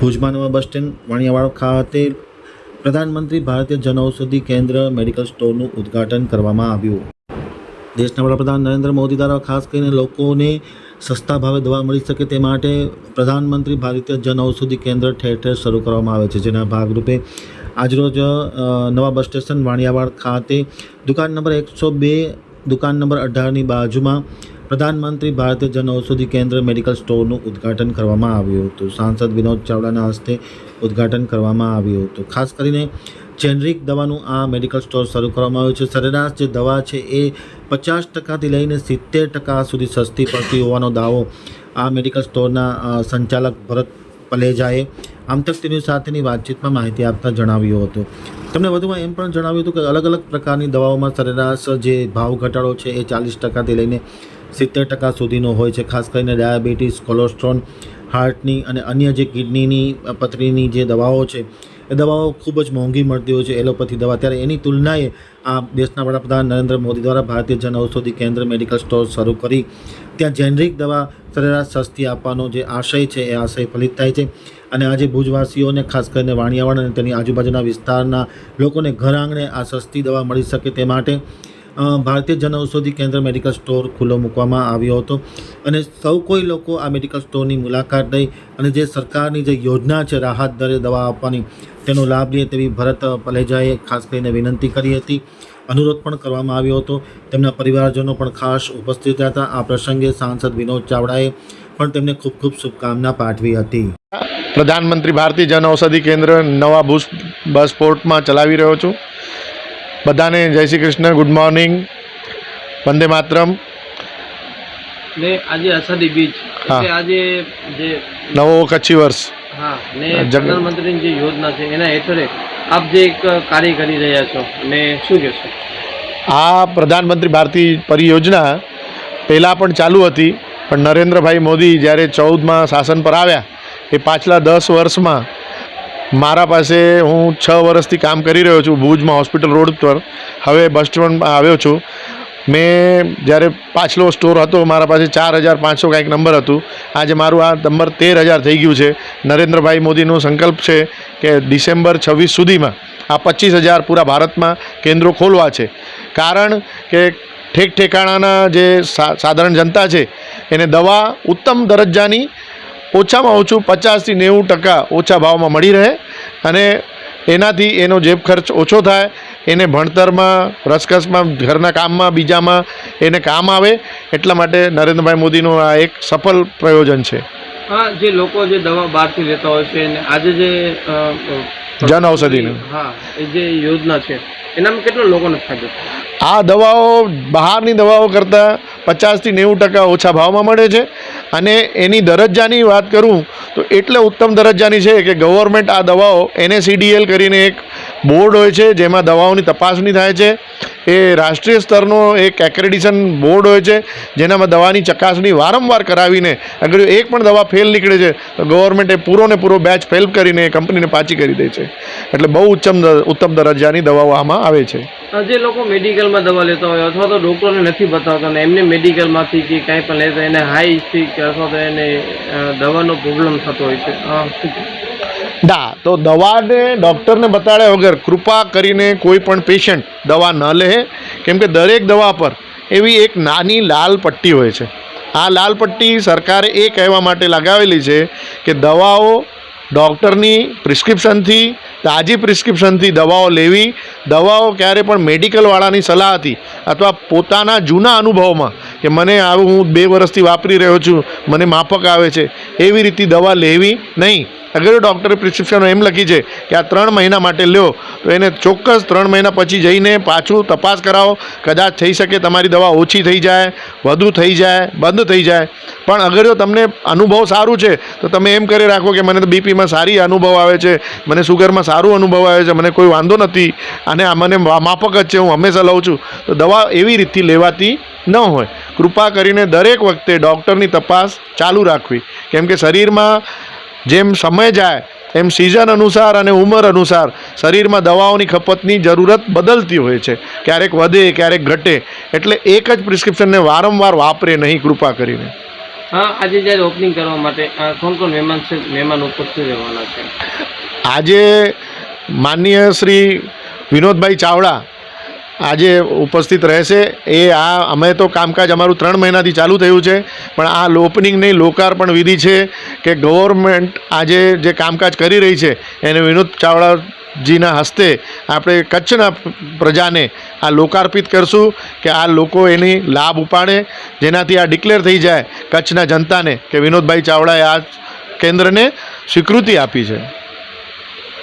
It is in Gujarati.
ભુજમાં નવા બસ સ્ટેન્ડ વાણિયાવાડ ખાતે પ્રધાનમંત્રી ભારતીય જનઔષધિ કેન્દ્ર મેડિકલ સ્ટોરનું ઉદ્ઘાટન કરવામાં આવ્યું. દેશના વડાપ્રધાન નરેન્દ્ર મોદી દ્વારા ખાસ કરીને લોકોને સસ્તા ભાવે દવા મળી શકે તે માટે પ્રધાનમંત્રી ભારતીય જનઔષધિ કેન્દ્ર ઠેર ઠેર શરૂ કરવામાં આવે છે. જેના ભાગરૂપે આજરોજ નવા બસ સ્ટેશન વાણિયાવાડ ખાતે દુકાન નંબર એકસો બે, દુકાન નંબર અઢારની બાજુમાં પ્રધાનમંત્રી ભારતીય જનઔષધિ કેન્દ્ર મેડિકલ સ્ટોરનું ઉદ્ઘાટન કરવામાં આવ્યું હતું. સાંસદ વિનોદ ચાવડાના હસ્તે ઉદ્ઘાટન કરવામાં આવ્યું હતું. ખાસ કરીને જેનરિક દવાનું આ મેડિકલ સ્ટોર શરૂ કરવામાં આવ્યું છે. સરેરાશ જે દવા છે એ પચાસ ટકાથી લઈને સિત્તેર ટકા સુધી સસ્તી પડતી હોવાનો દાવો આ મેડિકલ સ્ટોરના સંચાલક ભરત પલેજાએ આમતક તેની સાથેની વાતચીતમાં માહિતી આપતા જણાવ્યું હતું. તેમણે વધુમાં એમ પણ જણાવ્યું હતું કે અલગ અલગ પ્રકારની દવાઓમાં સરેરાશ જે ભાવ ઘટાડો છે એ ચાલીસ ટકાથી લઈને સિત્તેર ટકા સુધીનો હોય છે. ખાસ કરીને ડાયાબિટીસ, કોલેસ્ટ્રોલ, હાર્ટની અને અન્ય જે કિડનીની પથરીની જે દવાઓ છે, એ દવાઓ ખૂબ જ મોંઘી મળતી હોય છે એલોપેથી દવા. ત્યારે એની તુલનાએ આ દેશના વડાપ્રધાન નરેન્દ્ર મોદી દ્વારા ભારતીય જન ઔષધિ કેન્દ્ર મેડિકલ સ્ટોર શરૂ કરી. ત્યાં જેનરિક દવા સરેરાશ સસ્તી આપવાનો જે આશય છે, એ આશય ફલિત થાય છે. અને આજે ભુજવાસીઓને, ખાસ કરીને વાણિયાવાડ અને તેની આજુબાજુના વિસ્તારના લોકોને ઘર આંગણે આ સસ્તી દવા મળી શકે તે માટે ભારતીય જન ઔષધિ કેન્દ્ર મેડિકલ સ્ટોર ખુલ્લો મૂકવામાં આવ્યો હતો અને સૌ કોઈ લોકો આ મેડિકલ સ્ટોરની મુલાકાત લઈ અને જે સરકારની જે યોજના છે, રાહત દરે દવા આપવાની, તેનો લાભ લે તેવી ભરત પલેજાએ ખાસ કરીને વિનંતી કરી હતી. અનુરોધ પણ કરવામાં આવ્યો હતો. તેમના પરિવારજનો પણ ખાસ ઉપસ્થિત હતા. આ પ્રસંગે સાંસદ વિનોદ ચાવડાએ પણ તેમને ખૂબ ખૂબ શુભકામના પાઠવી હતી. પ્રધાનમંત્રી ભારતીય જન ઔષધિ કેન્દ્ર નવા બુસ બસ પોર્ટમાં ચલાવી રહ્યો છું. બધાને જય શ્રી કૃષ્ણ ગુડ મોર્નિંગ વંદે માતરમ. ને આજે અષાઢી બીજ એટલે આજે જે નવો કચ્છી વર્ષ. હા ને પ્રધાનમંત્રીની જે યોજના છે એના હેઠળ આપ જે એક કાર્ય કરી રહ્યા છો ને શું કહેશો? આ પ્રધાનમંત્રી ભારતીય પરિયોજના પહેલાં પણ ચાલુ હતી પણ નરેન્દ્રભાઈ મોદી જ્યારે ચૌદમાં શાસન પર આવ્યા એ પાછલા દસ વર્ષમાં મારા પાસે હું છ વર્ષથી કામ કરી રહ્યો છું ભુજમાં હોસ્પિટલ રોડ પર. હવે બસ સ્ટેન્ડમાં આવ્યો છું. મેં જ્યારે પાછલો સ્ટોર હતો, મારા પાસે ચાર હજાર પાંચસો કાંઈક નંબર હતું. આજે મારું આ નંબર તેર હજાર થઈ ગયું છે. નરેન્દ્રભાઈ મોદીનો સંકલ્પ છે કે ડિસેમ્બર છવ્વીસ સુધીમાં આ પચીસ હજાર પૂરા ભારતમાં કેન્દ્રો ખોલવા છે. કારણ કે ઠેક ઠેકાણાના જે સાધારણ જનતા છે, એને દવા ઉત્તમ દરજ્જાની ઓછામાં ઓછું પચાસથી નેવું ટકા ઓછા ભાવમાં મળી રહે અને એનાથી એનો જેબ ખર્ચ ઓછો થાય એને ભણતરમાં રસકસમાં ઘરના કામમાં બીજામાં એને કામ આવે એટલા માટે નરેન્દ્રભાઈ મોદીનું આ એક સફળ પ્રયોજન છે. હા જે લોકો જે દવા બહારથી લેતા હોય છે આજે જે જન ઔષધિની. હા એ જે યોજના છે એનામાં કેટલો લોકોને ફાયદો આ દવાઓ બહારની દવાઓ કરતાં પચાસથી નેવું ટકા ઓછા ભાવમાં મળે છે. અને એની દરજ્જાની વાત કરું તો એટલે ઉત્તમ દરજ્જાની છે કે ગવર્મેન્ટ આ દવાઓ એનએસીડીએલ કરીને એક બોર્ડ હોય છે, જેમાં દવાઓની તપાસણી થાય છે. એ રાષ્ટ્રીય સ્તરનો એક એક્રેડિશન બોર્ડ હોય છે, જેનામાં દવાની ચકાસણી વારંવાર કરાવીને અગર એક પણ દવા ફેલ નીકળે છે, તો ગવર્મેન્ટે પૂરો ને પૂરો બેચ ફેલ કરીને કંપનીને પાછી કરી દે છે. એટલે બહુ દ- ઉત્તમ દરજ્જાની દવાઓ આમાં આવે છે. જે લોકો મેડિકલમાં દવા લેતા હોય અથવા તો ડૉક્ટરને નથી બતાવતા ને એમને મેડિકલમાંથી કે કાંઈ પણ લેતા એને હાઈ સ્ટીક અથવા તો એને દવાનો પ્રોબ્લેમ થતો હોય છે. ના, તો દવાને ડૉક્ટરને બતાડ્યા વગર કૃપા કરીને કોઈ પણ પેશન્ટ દવા ન લે, કેમ કે દરેક દવા પર એવી એક નાની લાલ પટ્ટી હોય છે. આ લાલ પટ્ટી સરકારે એ કહેવા માટે લગાવેલી છે કે દવાઓ ડૉક્ટરની પ્રિસ્ક્રિપ્શનથી તાજી પ્રિસ્ક્રિપ્શનથી દવાઓ લેવી, દવાઓ ક્યારે પણ મેડિકલવાળાની સલાહ હતી અથવા પોતાના જૂના અનુભવમાં કે મને આવું હું બે વર્ષથી વાપરી રહ્યો છું, મને માફક આવે છે, એવી રીતે દવા લેવી નહીં. અગર ડૉક્ટરે પ્રિસ્ક્રિપ્શન એમ લખી છે કે આ ત્રણ મહિના માટે લ્યો, તો એને ચોક્કસ ત્રણ મહિના પછી જઈને પાછું તપાસ કરાવો. કદાચ થઈ શકે તમારી દવા ઓછી થઈ જાય, વધુ થઈ જાય, બંધ થઈ જાય. પણ અગર જો તમને અનુભવ સારું છે, તો તમે એમ કરી રાખો કે મને તો બીપીમાં સારી અનુભવ આવે છે, મને સુગરમાં સારું અનુભવ આવે છે, મને કોઈ વાંધો નથી અને આ મને માફક જ છે, હું હંમેશા લઉં છું. તો દવા એવી રીતથી લેવાતી ન હોય. કૃપા કરીને દરેક વખતે ડૉક્ટરની તપાસ ચાલુ રાખવી. કેમ કે શરીરમાં જેમ સમય જાય એમ સિઝન અનુસાર અને ઉંમર અનુસાર શરીરમાં દવાઓની ખપતની જરૂરત બદલતી હોય છે. ક્યારેક વધે ક્યારેક ઘટે. એટલે એક જ પ્રિસ્ક્રિપ્શનને વારંવાર વાપરે નહીં કૃપા કરીને. હા આજે જ્યારે ઓપનિંગ કરવા માટે કોણ કોણ મહેમાન છે મહેમાન ઉપસ્થિત રહેવાના છે? આજે માનનીય શ્રી વિનોદભાઈ ચાવડા આજે ઉપસ્થિત રહેશે. એ આ, અમે તો કામકાજ અમારું ત્રણ મહિનાથી ચાલુ થયું છે, પણ આ ઓપનિંગની લોકાર્પણ વિધિ છે કે ગવર્મેન્ટ આજે જે કામકાજ કરી રહી છે, એને વિનોદ ચાવડાજીના હસ્તે આપણે કચ્છના પ્રજાને આ લોકાર્પિત કરશું કે આ લોકો એની લાભ ઉપાડે, જેનાથી આ ડિક્લેર થઈ જાય કચ્છના જનતાને કે વિનોદભાઈ ચાવડાએ આ કેન્દ્રને સ્વીકૃતિ આપી છે.